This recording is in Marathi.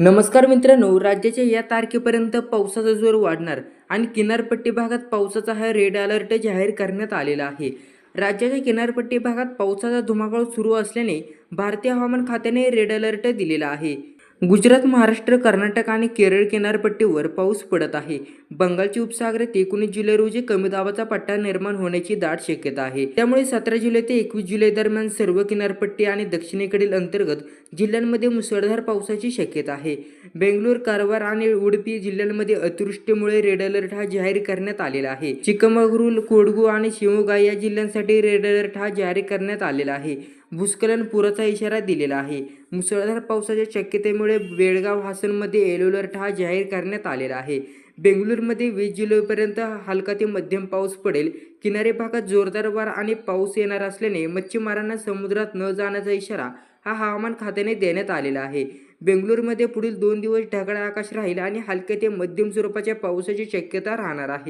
नमस्कार मित्रांनो राज्याच्या या तारखेपर्यंत पावसाचा जोर वाढणार आणि किनारपट्टी भागात पावसाचा हा रेड अलर्ट जाहीर करण्यात आलेला आहे. राज्याच्या किनारपट्टी भागात पावसाचा धुमाकूळ सुरू असल्याने भारतीय हवामान खात्याने रेड अलर्ट दिलेला आहे. गुजरात महाराष्ट्र कर्नाटक आणि केरळ किनारपट्टीवर पाऊस पडत आहे. बंगालची उपसागरात एकोणीस जुलै रोजी कमी दाबाचा पट्टा निर्माण होण्याची दाट शक्यता आहे. त्यामुळे सतरा जुलै ते एकवीस जुलै दरम्यान सर्व किनारपट्टी आणि दक्षिणेकडील अंतर्गत जिल्ह्यांमध्ये मुसळधार पावसाची शक्यता आहे. बेंगलोर कारवार आणि उडपी जिल्ह्यांमध्ये अतिवृष्टीमुळे रेड अलर्ट हा जाहीर करण्यात आलेला आहे. चिकमगरूल कोडगू आणि शिवमोगा या जिल्ह्यांसाठी रेड अलर्ट हा जाहीर करण्यात आलेला आहे. भूस्खलन पुराचा इशारा दिलेला आहे. मुसळधार पावसाच्या शक्यतेमुळे बेळगाव हासनमध्ये येलो अलर्ट हा जाहीर करण्यात आलेला आहे. बेंगलुरूमध्ये वीस जुलैपर्यंत हलका ते मध्यम पाऊस पडेल. किनारी भागात जोरदार वारा आणि पाऊस येणार असल्याने मच्छीमारांना समुद्रात न जाण्याचा इशारा हा हवामान खात्याने देण्यात आलेला आहे. बेंगळूरमध्ये पुढील दोन दिवस ढगाळ आकाश राहील आणि हलक्या ते मध्यम स्वरूपाच्या पावसाची शक्यता राहणार आहे.